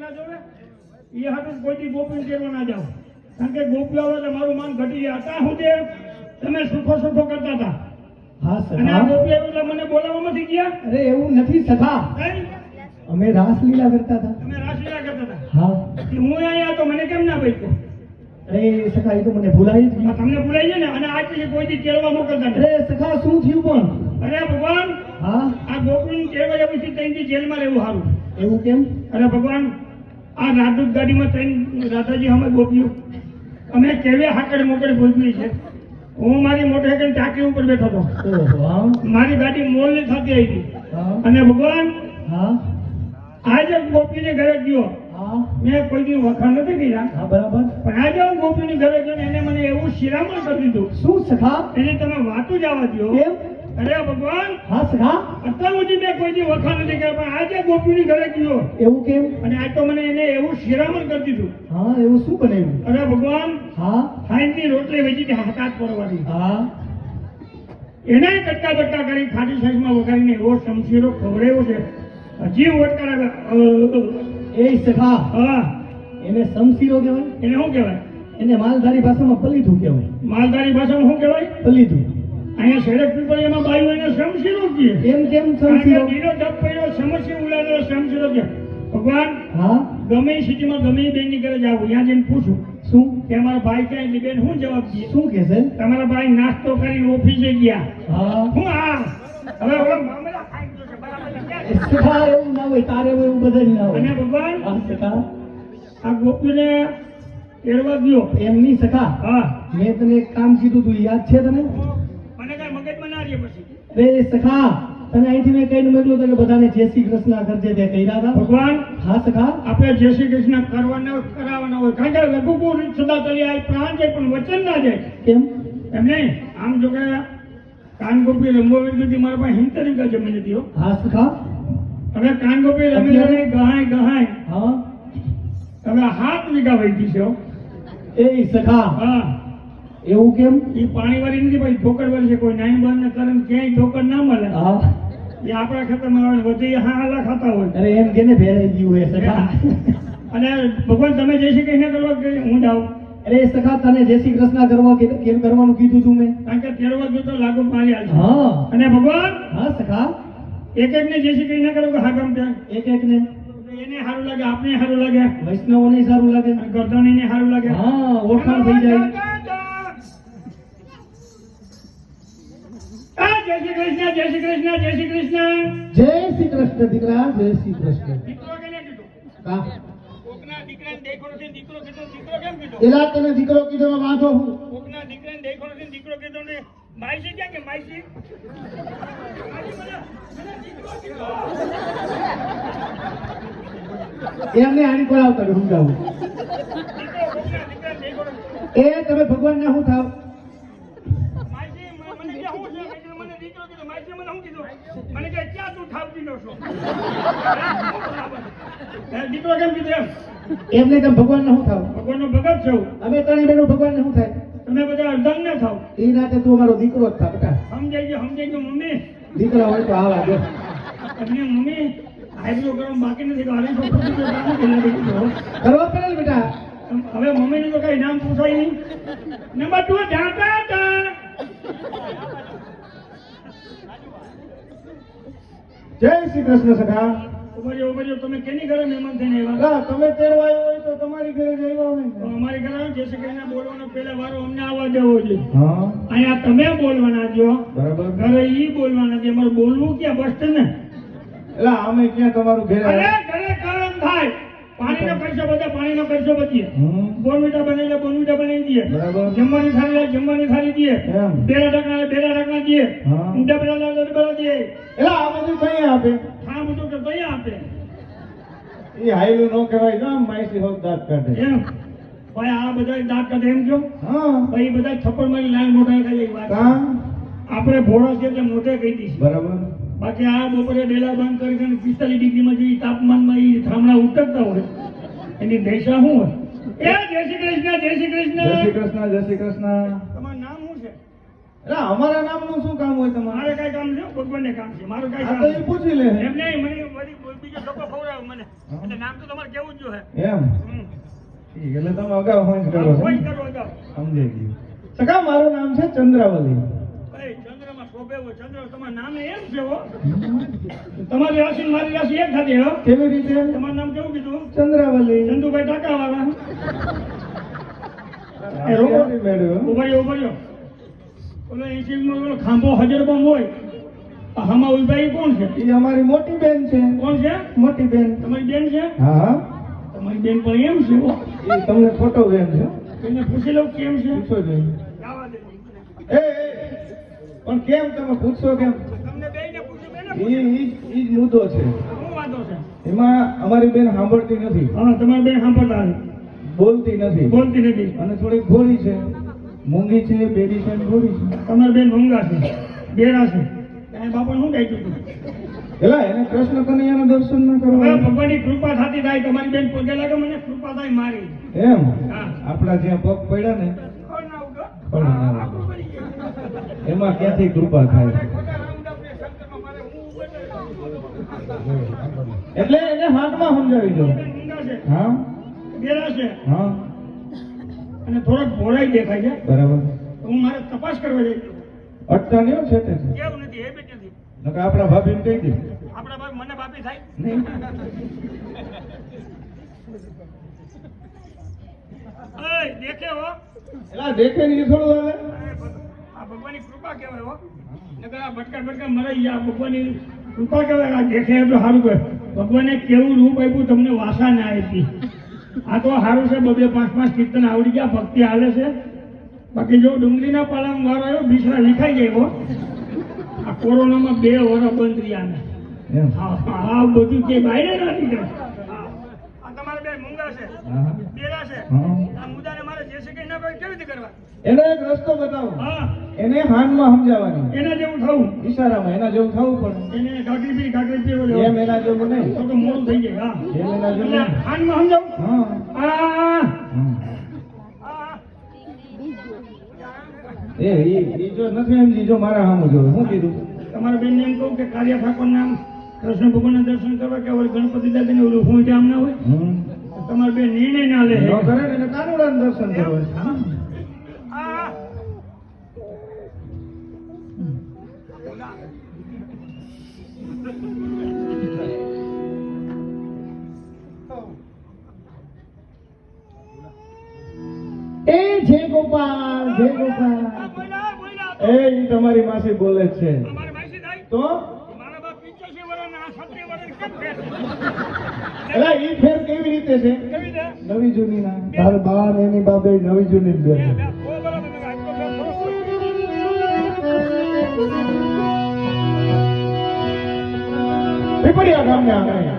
ના જોવે? એ હાટું કોઈથી ગોપી તેડવા ના જાવ કારણ કે ગોપીઓ એટલે મારું માન ઘટી જાય. હતા સુધી તમે સુખો સુખો કરતા હતા. હા અને આ સખા એટલે મને બોલાવવા નથી ગયા? અરે એવું નથી સખા. અમે રાસલીલા કરતા હતા. તમે રાસલીલા કરતા હતા? હા. હું અહીંયા તો મને કેમ ના ભાઈ અરે સખા એ તો મને ભૂલાઈ જ તમને ભૂલાઈ જાય ને? અને આજ પછી કોઈથી કેળવા મોકલતા અરે સખા શું થયું પણ? અરે ભગવાન હા? આ ગોકુળ કેળવા પછી છે ત્યાંથી જેલમાં રહેવું સારું. એવું કેમ? અરે ભગવાન આ રાજદૂત ગાડીમાં ત્રણ રાધાજી અમે ગોપ્યું અમે કેવી હાકડ મોકડ ભોગવી છે હું મારી મોટરસાઇકલ ટાંકી ઉપર બેઠો હતો. મારી ગાડી મોલની થતી આવી અને ભગવાન આજે ગોપીને ઘરે ગયો. મેં કોઈ દી વખાણ નથી કર્યા. બરાબર. પણ આજે હું ગોપીની ઘરે ગયો એને મને એવું શિરામણ કરી દીધું. શું સખા? એને તમે વાતું આવવા દો કેમ અરે ભગવાન હા? સખા અત્યાર સુધી મેં કોઈ દી વખાણ નથી કર્યા પણ આજે ગોપીની ઘરે ગયો. એવું કેમ? અને આ તો મને એને એવું શિરામણ કરી દીધું. હા એવું શું બનાવ્યું? અરે ભગવાન હા? ખાઈની રોટલી વેચી હાકાત પરવાની હા? એને કટકા બટકા કરી ખાટી સાઈઝમાં વગાડીને એવો શમશીરો ખવડાવ્યો છે. હજી વટકારા એ સખા હા. એને સમસીરો કહેવાય? એને શું કહેવાય? એને માલધારી ભાષામાં પલીધું કહેવાય. માલધારી ભાષામાં શું કહેવાય? પલીધું અહીંયા સડક પીપળિયામાં બાયું એને શમશીરો કહે એમ કેમ કે સમસીરો દીનો જપ કર્યો સમસ્યા ઉડાડેલો શમશીરો કહે ભગવાન હા? ગમે સિટીમાં ગમે બેનની ઘરે જાવ ત્યાં જઈને પૂછું. શું? કે અમારા ભાઈ ક્યાં એટલે બેન શું જવાબ દઈએ શું કે છે? તમારા ભાઈ નાસ્તો કરીને ઓફિસે ગયા. હા. હું આ. હવે ઓલો મામલા ખાઈ ગયો છે બરાબર એવું ના હોય તારે એવું બધા ના હોય. અને ભગવાન? હા આ ગોપીને એડવા ગયો. એમની સખા હા. મેં તને એક કામ કીધું તું યાદ છે તને? પછી સખા તને અહીંથી મેં કહીને મોકલું તને બધાને જય શ્રી કૃષ્ણ કરજે તે કહ્યા હતા. ભગવાન હા સખા આપણે જય શ્રી કૃષ્ણ કરવાના કરાવવાના હોય. કારણ કે લઘુપુર સદા ચલી આ પ્રાણ જાય પણ વચન ના જાય કેમ? એમને આમ જો કે કાનગોપી રંગોવી બધી મારા પાસે હિંત વીઘા જમી હતી હો. હા સખા હવે કાનગોપી રમી રમી ગહાય ગહાય. હા. તમે હાથ વીઘા વહી છે એ સખા હા. એવું કેમ? એ પાણી વાળી નથી ભાઈ ઠોકર વાળી છે કોઈ નાઈ બાર ને કરે ક્યાંય ઠોકર ના મળે. હા. એ આપણા ખેતરમાં આવે ને હા હાલા ખાતા હોય. અરે એમ કે ભેરાઈ ગયું હોય સખા. અને ભગવાન તમે જય શ્રી કૃષ્ણ કરવા કે હું જાઉં? અરે સખા તને જય શ્રી કૃષ્ણ કરવા કેમ કરવાનું કીધું તું મેં. કારણ કે તેરવા ગયો તો લાગુ પાણી આવશે હા. અને ભગવાન? હા સખા. એક એક ને જય શ્રી કૃષ્ણ કરો કે હા ગમ ત્યાં? એક એક ને એને સારું લાગે આપને સારું લાગે? વૈષ્ણવોને સારું લાગે. ગરદણીને સારું લાગે? હા ઓળખાણ થઈ જાય. શ્રી કૃષ્ણ જય શ્રી કૃષ્ણ જય શ્રી કૃષ્ણ જય શ્રી કૃષ્ણ દીકરા જય શ્રી કૃષ્ણ દીકરો કેને કીધું? કા કોકના દીકરાને દેખો નથી દીકરો કીધો દીકરો કેમ કીધો? એલા તને દીકરો કીધો વાંધો હું. કોકના દીકરાને દેખો નથી દીકરો કીધો ને માઈસી ક્યાં કે માઈસી. એમને આની કોઈ આવતા સમજાવું. એ તમે ભગવાન ના શું થાવ? દીકરો કીધો. માઈસી મને શું કીધું? મને કે ક્યાં તું ઠાવકીનો છો? દીકરો કેમ કીધું એમ? એમને તમે ભગવાન ના શું થાવ ભગવાનનો ભગત છો. અમે ત્રણેય બહેનો ભગવાન ને શું થાય તમે બધા અર્ધન ના થાવ. એ નાતે તું અમારો દીકરો જ થા બેટા સમજાઈ ગયું, સમજાઈ ગયું, મમ્મી. દીકરા હોય તો આવા દો તમને મમ્મી આઈબ્રો બાકી નથી તો પેલા બેટા હવે મમ્મીનું તો કઈ નામ પૂછાય નહીં નંબર ટુ જાણતા ઢા. જય શ્રી કૃષ્ણ સખા. ઊભા રહ્યો, તમે કેની ઘરે મહેમાન થઈને આવ્યા? તમે તેડવા આવ્યો હોય તો તમારી ઘરે જ આવ્યા તો અમારી ઘરે આવે, જય શ્રી કૃષ્ણ બોલવાનો પહેલા વારો અમને આવવા દેવો જોઈએ હા. અહીંયા તમે બોલવાના છો. બરાબર. ઘરે ઈ બોલવાના છે. અમારે બોલવું ક્યાં? બસ ને? એટલે અમે ક્યાં તમારું ઘરે અરે ઘરે કામ થાય. પાણીનો ખર્ચો બધા પાણીનો ખર્ચો બચીએ બોનવીટા બને બોનવીટા બનાવી દઈએ. બરાબર. જમવાની થાળી જમવાની થાળી દઈએ. પેલા બેરા પેલા ઢાકણા દઈએ. હા. ઊંડા પેલા ડબલા દઈએ. એટલે આ બધું કઈ આપે? હા બધું કે કઈ આપે? એ હાઈલું નો કહેવાય તો માઈસી હોત દાંત કાઢે. એમ. ભાઈ આ બધા દાંત કાઢે એમ કયો? હા. ભાઈ બધા થપ્પડ મારી લાઈન મોટા ખાલી વાત આપણે ભોળો છે એટલે મોટે કહી દઈશું. બરાબર. બાકી આ બપોરે ડેલા બંધ કરી પિસ્તાલીસ ડિગ્રીમાં જે તાપમાનમાં એ થામણા ઉતરતા હોય એની દશા શું હોય? એ જય શ્રી કૃષ્ણ જય શ્રી કૃષ્ણ. જય શ્રી કૃષ્ણ જય શ્રી કૃષ્ણ. તમારું નામ શું છે? એટલે અમારા નામનું શું કામ હોય તમારે? મારે કઈ કામ છે? ભગવાનને કામ છે. મારું કઈ કામ એ પૂછી લે. એમ નહીં મને બીજા કે મને. એટલે નામ તો તમારે કેવું જ જોઈએ એમ. ઠીક એટલે તમે અગાઉ ફોન કરો છો કરો અગાઉ. સમજાઈ ગયું. મારું નામ છે ચંદ્રાવલી? ચંદ્ર તમારું નામ એમ છે તમારી રાશિ મારી રાશિ એક થતી હો? કેવી રીતે? તમારું નામ કેવું કીધું? ચંદ્રાવલી. ચંદુભાઈ ટાકાવાળા. એ રોકડી મેળવ્યો. ઊભા રહ્યો, ઊભા રહ્યો. ઓલો એંશીમાં ઓલો ખાંભો હાજર બમ હોય. આ હામાં કોણ છે? ઈ અમારી મોટી બેન છે. કોણ છે? મોટી બેન. તમારી બેન છે? હા તમારી બેન પણ એમ છે. તમને ફોટો બેન છે. એને પૂછી લઉં કેમ છે? પૂછો જોઈએ. એ એ, પણ કેમ તમે પૂછશો કેમ? તમને બેયને પૂછ્યું, બેને પૂછ્યું. ઈ જ મુદ્દો છે. શું વાંધો છે? એમાં અમારી બેન સાંભળતી નથી. હા તમારી બેન સાંભળતા નથી. બોલતી નથી. બોલતી નથી. અને થોડીક ભોળી છે. મૂંગી છે બેડી છે ભોળી છે. તમારી બેન મૂંગા છે બેરા છે. બાપા શું કહી દીધું? એલા એને કૃષ્ણ કનૈયાના દર્શન ન કરવા. ભગવાનની કૃપા થતી થાય તમારી બેન પગે લાગે મને કૃપા થાય મારી. એમ? હા. આપણા જ્યાં પગ પડ્યા ને. એમાં ક્યાંથી કૃપા થાય. એટલે એને હાથમાં સમજાવી દો. હા? બેરા છે હા? અને થોડોક ભોળાઈ દેખાય છે. બરાબર. હું મારે તપાસ કરવા જઈ અટકા નહીં છે તે કેવું નથી એ બી નથી. આપણા ભાભીને કહી દે. આપણા ભાઈ મને ભાભી થાય. નહીં. દેખે હો. એલા દેખે નહીં થોડું આ ભગવાનની કૃપા કહેવાય હો. નકર આ ભટકા ભટકા મરાઈ ગયા. ભગવાનની કૃપા કહેવાય. આ દેખે તો સારું કહે. ભગવાને કેવું રૂપ આપ્યું તમને વાસા ના આપી. આ તો સારું છે. બબે પાંચ પાંચ કીર્તન આવડી ગયા. ભક્તિ હાલે છે. બાકી જો ડુંગળીના પાલામાં વારો આવ્યો બિસરા લીખાઈ ગયો આ કોરોનામાં બે વર બંધ રહ્યા આ બધું કે બાયરે ના નીકળે. આ તમારે બે મૂંગા છે. બેરા છે. હા જે કેવી રીતે કરવા? એને એક રસ્તો બતાવો. હા. એને હાનમાં સમજાવવાની. એના જેવું થવું. ઈશારામાં એના જેવું થવું પણ. એને ગાગરી પી ગાગરી પી. એમ એના જેવું નહીં. તો મોડું થઈ જાય હા. એમ એના જેવું. હાનમાં સમજાવું? હા. આ. એ ઈ જો નથી એમ જો મારા સામે જોવે શું કીધું? તમારા બેન એમ કહું કે કાર્ય ઠાકોર નામ કૃષ્ણ ભગવાનના દર્શન કરવા કે ઓલી ગણપતિ દાદાને ઓલું હું જામ ના હોય? તમારા બે નિર્ણય ના લે. ન કરે ને કાનુડા દર્શન કરવા એ છે ગોપાલ જય. એ તમારી માસી બોલે છે. અમારે માસી થાય. તો મારા બાપ 85 વર્ષના, આ 70 વર્ષની ફેર એલા ઈ ફેર કેવી રીતે છે? નવી જૂની ના. તાર બા ને એની બાબે નવી જૂની બે, પીપળિયા ગામને આંગણે